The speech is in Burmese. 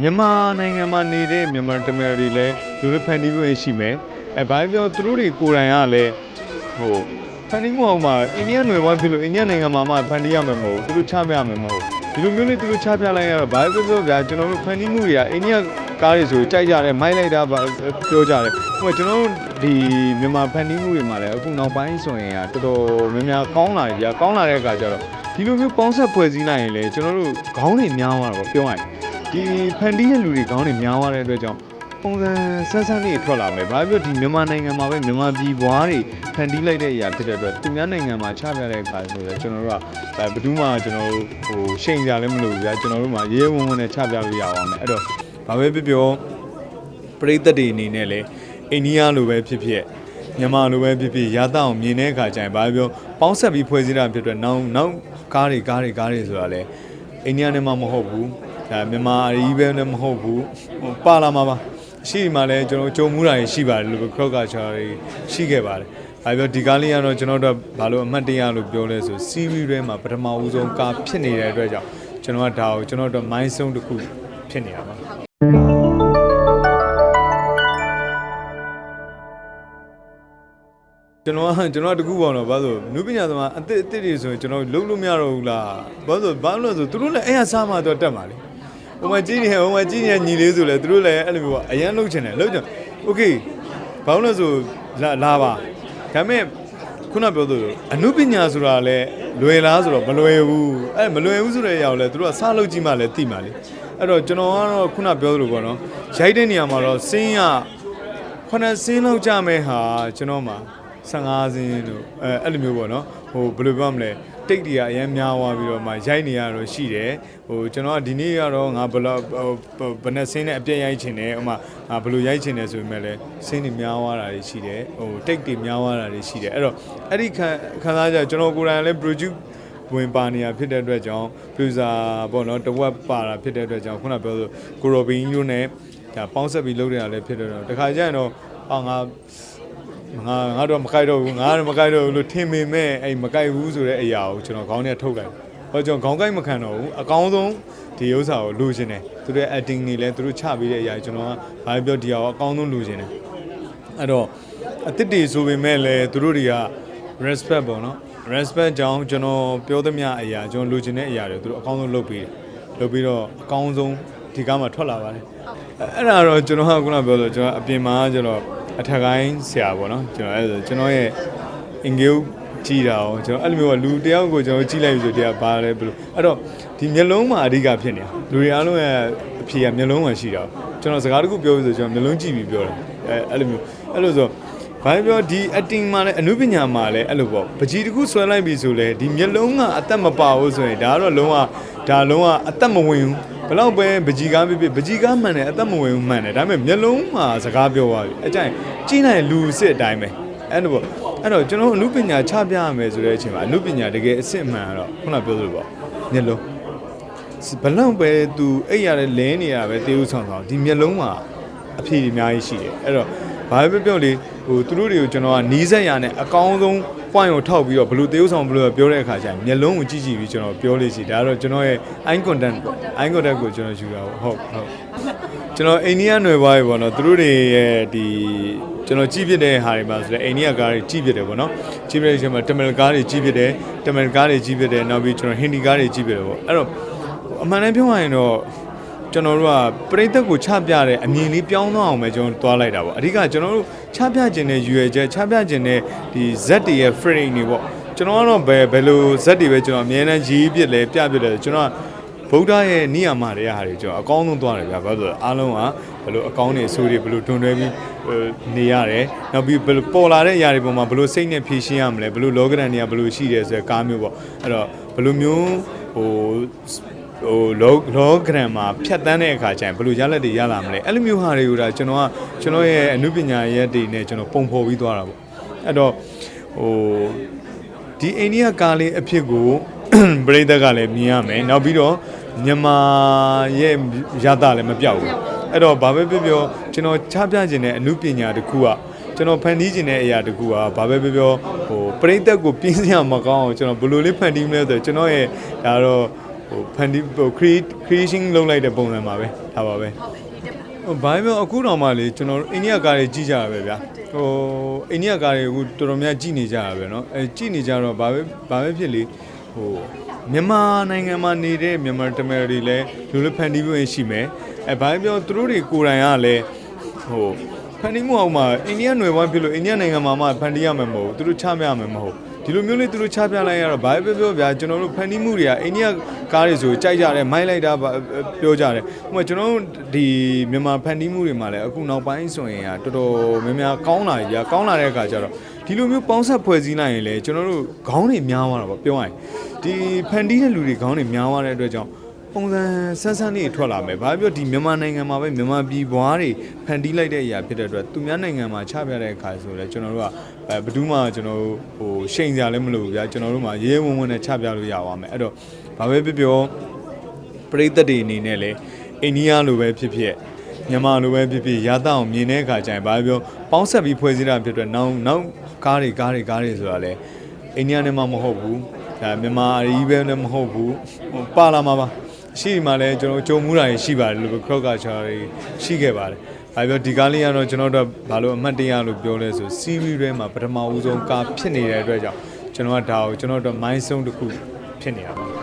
မြန်မာနိုင်ငံမှာနေတဲ့မြန်မာတမန်တွေလည်းလူတွေဖန်တီးခွင့်ရှိမယ်အဲဘာပြောသူတို့တွေကိုယ်တိုင်ကလည်းဟိုဖန်တီးမှုအောင်မှာအိန္ဒိယနယ်ဘာဖြစ်လို့အိန္ဒိယနိုင်ငံမှာမှဖန်တီးရမှာမဟုတ်ဘူးသူတို့ချပြရမှာမဟုတ်ဘူးဒီလိုမျိုးလေးသူတို့ချပြလိုက်ရတော့ဘာပြောပြောဗျာကျွန်တော်တို့ဖန်တီးမှုတွေကအိန္ဒိယကားတွေဆိုကြိုက်ကြတယ်မိုက်လိုက်တာပါပြောကြတယ်ဟိုကျွန်တော်တို့ဒီမြန်မာဖန်တီးမှုတွေမှာလည်းအခုနောက်ပိုင်းဆိုရင်ကတော်တော်များများကောင်းလာပြီဗျာကောင်းလာတဲ့အခါကျတော့ဒီလိုမျိုးပေါင်းဆက်ဖွဲ့စည်းလိုက်ရင်လေကျွန်တော်တို့ခေါင်းတွေများသွားတာပေါ့ပြောရရင် ဒီဖန်တီးရဲ့လူတွေခေါင်းတွေများသွားတဲ့အတွက်ကြောင့်ပုံစံဆန်းဆန်းလေးထွက်လာမယ်။ဘာဖြစ်လို့ဒီမြန်မာနိုင်ငံမှာပဲမြန်မာပြည်ဘွားတွေဖန်တီးလိုက်တဲ့အရာဖြစ်တဲ့အတွက်သူများနိုင်ငံမှာချပြတဲ့အခါဆိုတော့ကျွန်တော်တို့ကအဲဘယ်သူမှကျွန်တော်တို့ဟိုရှိန်ကြလည်းမလို့ဗျာကျွန်တော်တို့မှာရေးဝုံဝုံနဲ့ချပြလို့ရအောင်လေ။အဲ့တော့ဘာပဲပြောပြောပရိသတ်တွေအနေနဲ့လည်းအိန္ဒိယလိုပဲဖြစ်ဖြစ်မြန်မာလိုပဲဖြစ်ဖြစ်ရတအောင်မြင်တဲ့အခါကျရင်ဘာပဲပြောပေါင်းဆက်ပြီးဖွဲ့စည်းတာဖြစ်တဲ့နောက်နောက်ကားတွေကားတွေကားတွေဆိုတာလေအိန္ဒိယနဲ့မှမဟုတ်ဘူး ဒါမြန်မာအကြီးပဲနဲ့မဟုတ်ဘူးဟိုပါလာမှာပါရှိမှလည်းကျွန်တော်ကြုံမှုတာရှိပါတယ်လို့ခရော့ကချာတွေရှိခဲ့ပါတယ်။အဲပြောဒီကားလေးကတော့ကျွန်တော်တို့ဘာလို့အမှတ်တရလို့ပြောလဲဆိုစီးရီးထဲမှာပထမဦးဆုံးကားဖြစ်နေတဲ့အတွက်ကြောင့်ကျွန်တော်ကဒါကိုကျွန်တော်တို့ mind zone တစ်ခုဖြစ်နေတာပါ။ကျွန်တော်ကကျွန်တော်ကတကူပေါ့နော်ဘာလို့နုပညာသမားအစ်စ်အစ်စ်တွေဆိုရင်ကျွန်တော်လုံးလို့မရတော့ဘူးလားဘာလို့ဘာလို့လဲဆိုသူတို့လည်းအဲ့ဟာစားမှတော့တက်မှာလေ ဟိုမှာကြီးနေဟိုမှာကြီးနေညီလေးဆိုလဲသူတို့လည်းအဲ့လိုမျိုးအရန်လုံးချင်တယ်လုံးချင်โอเคဘာလို့လဲဆိုလာလာပါဒါပေမဲ့ခုနပြောသလိုအနုပညာဆိုတာလည်းလွယ်လားဆိုတော့မလွယ်ဘူးအဲ့မလွယ်ဘူးဆိုတဲ့အရာကိုလည်းသူတို့ကစားလုပ်ကြည့်မှလည်းသိမှာလေအဲ့တော့ကျွန်တော်ကတော့ခုနပြောသလိုပေါ့နော်ရိုက်တဲ့နေရာမှာတော့စင်းရ ခုနစ်စင်းလောက်ကြမဲ့ဟာကျွန်တော်မှာ 15စင်းလို့အဲအဲ့လိုမျိုးပေါ့နော်ဟိုဘယ်လိုပြောမလဲတိတ်တွေကအရင်များသွားပြီးတော့မှရိုက်နေရတော့ရှိတယ်ဟိုကျွန်တော်ကဒီနေ့ကတော့ငါဘယ်လောက်ဟိုဘယ်နဲ့စင်းနဲ့အပြည့်ရိုက်ချင်တယ်ဥမာငါဘယ်လိုရိုက်ချင်တယ်ဆိုပေမဲ့လည်းစင်းတွေများသွားတာတွေရှိတယ်ဟိုတိတ်တွေများသွားတာတွေရှိတယ်အဲ့တော့အဲ့ဒီခံခံစားကြကျွန်တော်ကိုယ်တိုင်လည်း produce ဝင်ပါနေရဖြစ်တဲ့အတွက်ကြောင့် producer ပေါ့နော်တဝက်ပါတာဖြစ်တဲ့အတွက်ကြောင့်ခုနပြောဆိုကိုရိုဘင်းတို့ ਨੇ ဒါပေါင်းဆက်ပြီးလုပ်ရတာလည်းဖြစ်တဲ့တော့တခါကျရင်တော့အာငါ ငါငါတော့မကြိုက်တော့ဘူးငါတော့မကြိုက်တော့ဘူးလို့ထင်ပေမဲ့အဲ့မကြိုက်ဘူးဆိုတဲ့အရာကိုကျွန်တော်ခေါင်းထဲထုတ်လိုက်ဟောကျွန်တော်ခေါင်းကိုက်မခံတော့ဘူးအကောင်းဆုံးဒီဥစ္စာကိုလိုချင်တယ်သူတို့ acting တွေလည်းသူတို့ချပေးတဲ့အရာကျွန်တော်ကဘာပြောဒီဟာကိုအကောင်းဆုံးလိုချင်တယ်အဲ့တော့အစ်စ်တွေဆိုပေမဲ့လည်းသူတို့တွေက respect ပေါ့နော် respect ကြောင့်ကျွန်တော်ပြောသမျှအရာကျွန်တော်လိုချင်တဲ့အရာတွေသူတို့အကောင်းဆုံးလုပ်ပေးတယ်လုပ်ပြီးတော့အကောင်းဆုံးဒီကားမှာထွက်လာပါတယ်အဲ့ဒါတော့ကျွန်တော်ကခုနပြောဆိုကျွန်တော်အပြင်မှာကျွန်တော် အထက်ကိုင်းဆရာပေါ့နော်ကျွန်တော်အဲ့ဒါဆိုကျွန်တော်ရဲ့ engage ကြည့်တာအောင်ကျွန်တော်အဲ့လိုမျိုးကလူတယောက်ကိုကျွန်တော်ကြည့်လိုက်ပြီဆိုတရားပါလဲဘယ်လိုအဲ့တော့ဒီမျက်လုံးမှာအဓိကဖြစ်နေတာလူတွေအားလုံးရဲ့အဖြေကမျက်လုံးမှာရှိတာကျွန်တော်စကားတခုပြောပြီးဆိုကျွန်တော်မျက်လုံးကြည့်ပြီးပြောတယ်အဲအဲ့လိုမျိုးအဲ့လိုဆိုဘာပြောဒီ acting မှာလည်းအနုပညာမှာလည်းအဲ့လိုပေါ့ပကြီးတစ်ခုဆွဲလိုက်ပြီဆိုလဲဒီမျက်လုံးကအသက်မပါဘူးဆိုရင်ဒါကတော့လုံးဝဒါလုံးဝအသက်မဝင်ဘူးဘယ်တော့ပဲပကြီးကားပြပြပကြီးကားမှန်တယ်အသက်မဝင်ဘူးမှန်တယ်ဒါပေမဲ့မျက်လုံးမှာစကားပြောသွားပြီအကြိုင်ကြီးနိုင်လူစစ်အတိုင်းပဲအဲ့လိုပေါ့အဲ့တော့ကျွန်တော်အနုပညာချပြရမယ်ဆိုတဲ့အချိန်မှာအနုပညာတကယ်အစစ်အမှန်ကတော့ခုနပြောသလိုပေါ့မျက်လုံးဘလောက်ပဲသူအဲ့ရတဲ့လဲနေရပဲတေးဥဆောင်ဆောင်ဒီမျက်လုံးမှာအဖြေအများကြီးရှိတယ်အဲ့တော့ဘာပဲပြောလေဟိုသူတို့တွေကိုကျွန်တော်ကနီးစက်ရနဲ့အကောင်းဆုံး point ကိုထောက်ပြီးတော့ဘယ်လိုတေးဥဆောင်ဘယ်လိုပြောတဲ့အခါကျရင်မျက်လုံးကိုကြည့်ကြည့်ပြီးကျွန်တော်ပြောလို့ရှိဒါကတော့ကျွန်တော်ရဲ့ eye contact eye contact ကိုကျွန်တော်ယူတာပေါ့ဟုတ်ဟုတ်ကျွန်တော်အိန္ဒိယနွယ်ပွားရေပေါ့နော်သူတို့တွေရဲ့ဒီကျွန်တော်ကြည့်ပြတဲ့ဟာတွေမှာဆိုတော့အိန္ဒိယကားတွေကြည့်ပြတယ်ပေါ့နော်ကြည့်ပြတဲ့အချိန်မှာတမန်ကားတွေကြည့်ပြတယ်တမန်ကားတွေကြည့်ပြတယ်နောက်ပြီးကျွန်တော်ဟင်ဒီကားတွေကြည့်ပြတယ်ပေါ့အဲ့တော့အမှန်တမ်းပြောရရင်တော့ ကျွန်တော်တို့ကပြိသက်ကိုချပြတဲ့အမြင်လေးပြောင်းသွားအောင်ပဲကျွန်တော်သွားလိုက်တာပေါ့အဓိကကျွန်တော်တို့ချပြခြင်းတဲ့ရွယ်ချက်ချပြခြင်းတဲ့ဒီ Z တွေရဲ့ frame တွေပေါ့ကျွန်တော်ကတော့ဘယ်ဘယ်လို Z တွေပဲကျွန်တော်အမြဲတမ်းရေးပြစ်လဲပြပြစ်လဲကျွန်တော်ကဗုဒ္ဓရဲ့နိယာမတွေကဟာတွေကျွန်တော်အကောင်းဆုံးသွားတယ်ဗျာဘာလို့လဲဆိုတော့အားလုံးကဘယ်လိုအကောင်းနေအဆိုးတွေဘယ်လိုတွန်တွဲပြီးဟိုနေရတယ်နောက်ပြီးဘယ်လိုပေါ်လာတဲ့အရာတွေပေါ်မှာဘယ်လိုစိတ်နဲ့ဖြည့်ရှင်းရမလဲဘယ်လိုလောကဒဏ်တွေကဘယ်လိုရှိတယ်ဆိုတဲ့ကားမျိုးပေါ့အဲ့တော့ဘယ်လိုမျိုးဟို ဟိုလောလောဂရမ်မှာဖြတ်တန်းတဲ့အခါကျရင်ဘယ်လိုရလက်တွေရလာမလဲအဲ့လိုမျိုးဟာတွေကိုဒါကျွန်တော်ကကျွန်တော်ရဲ့အမှုပညာရဲ့တွေနဲ့ကျွန်တော်ပုံဖော်ပြီးသွားတာပေါ့အဲ့တော့ဟိုဒီအိန္ဒိယကားလေးအဖြစ်ကိုပရိသတ်ကလည်းမြင်ရမယ်နောက်ပြီးတော့မြန်မာရဲ့ရတာလည်းမပြောက်ဘူးအဲ့တော့ဘာပဲပြောပြောကျွန်တော်ချပြခြင်းတဲ့အမှုပညာတစ်ခုကကျွန်တော်ဖန်တီးခြင်းတဲ့အရာတစ်ခုကဘာပဲပြောပြောဟိုပရိသတ်ကိုပြင်းစရာမကောင်းအောင်ကျွန်တော်ဘယ်လိုလေးဖန်တီးမလဲဆိုတော့ကျွန်တော်ရဲ့ဒါတော့ ဟိုဖန်တီးဟို create creation လုပ်လိုက်တဲ့ပုံစံပါပဲဒါပါပဲ ဟုတ်ကဲ့ဒီတက်ပါ ဟိုဘာပြောအခုတော့မှလေကျွန်တော်တို့အိန္ဒိယကားတွေကြည့်ကြရပဲဗျာဟိုအိန္ဒိယကားတွေအခုတော်တော်များကြည့်နေကြရပဲเนาะအဲကြည့်နေကြတော့ဘာပဲဘာပဲဖြစ်လေဟိုမြန်မာနိုင်ငံမှာနေတဲ့မြန်မာတမယ်တွေလည်းလူလိုဖန်တီးပွင့်ရှိမယ်အဲဘာပဲပြောသူတို့တွေကိုယ်တိုင်ကလည်းဟိုဖန်တီးမှုအောင်မှာအိန္ဒိယຫນွယ်ဝမ်းဖြစ်လို့အိန္ဒိယနိုင်ငံမှာမှဖန်တီးရမှာမဟုတ်ဘူးသူတို့ချပြရမှာမဟုတ်ဒီလိုမျိုးလေးသူတို့ချပြလိုက်ရတော့ဘာပဲပြောပြောဗျာကျွန်တော်တို့ဖန်တီးမှုတွေကအိန္ဒိယ ကားတွေဆိုကြိုက်ကြတယ်မိုင်းလိုက်တာဘာပြောကြတယ်ဟိုမှာကျွန်တော်တို့ဒီမြန်မာဖန်တီးမှုတွေမှာလည်းအခုနောက်ပိုင်းဆိုရင်ကတော်တော်များများကောင်းလာပြီဗျာကောင်းလာတဲ့အခါကျတော့ဒီလိုမျိုးပေါင်းဆက်ဖွဲ့စည်းလိုက်ရင်လည်းကျွန်တော်တို့ခေါင်းတွေများသွားတာပေါ့ပြောရရင်ဒီဖန်တီးတဲ့လူတွေခေါင်းတွေများသွားတဲ့အတွက်ကြောင့်ပုံစံဆန်းဆန်းလေးထွက်လာမယ်။ဘာပြောဒီမြန်မာနိုင်ငံမှာပဲမြန်မာပြည်ဘွားတွေဖန်တီးလိုက်တဲ့အရာဖြစ်တဲ့အတွက်သူများနိုင်ငံမှာချပြတဲ့အခါဆိုလည်းကျွန်တော်တို့ကအဲဘယ်သူမှကျွန်တော်တို့ဟိုရှိန်ကြလည်းမလို့ဗျာကျွန်တော်တို့မှာရဲရဲဝံ့ဝံ့နဲ့ချပြလို့ရပါမယ်။အဲ့တော့ ဘာပဲပြောပြောပရိသတ်တွေအနေနဲ့လည်းအိန္ဒိယလိုပဲဖြစ်ဖြစ်မြန်မာလိုပဲဖြစ်ဖြစ်ရတအောင်မြင်တဲ့အခါကျရင်ဘာပဲပြောပေါင်းဆက်ပြီးဖွဲ့စည်းတာဖြစ်တဲ့နောက်နောက်ကားတွေကားတွေကားတွေဆိုတာလည်းအိန္ဒိယနဲ့မှမဟုတ်ဘူးဒါမြန်မာအကြီးပဲလည်းမဟုတ်ဘူးဟိုပါလာမှာပါရှိဒီမှာလည်းကျွန်တော်ကြုံမှုတာတွေရှိပါတယ်လို့ crowd culture တွေရှိခဲ့ပါတယ်။ဘာပြောဒီကားလေးကတော့ကျွန်တော်တို့ဘာလို့အမှတ်တရလို့ပြောလဲဆို series ထဲမှာပထမဦးဆုံးကားဖြစ်နေတဲ့အတွက်ကြောင့်ကျွန်တော်ကဒါကိုကျွန်တော်တို့ mind zone တစ်ခုဖြစ်နေတာပါ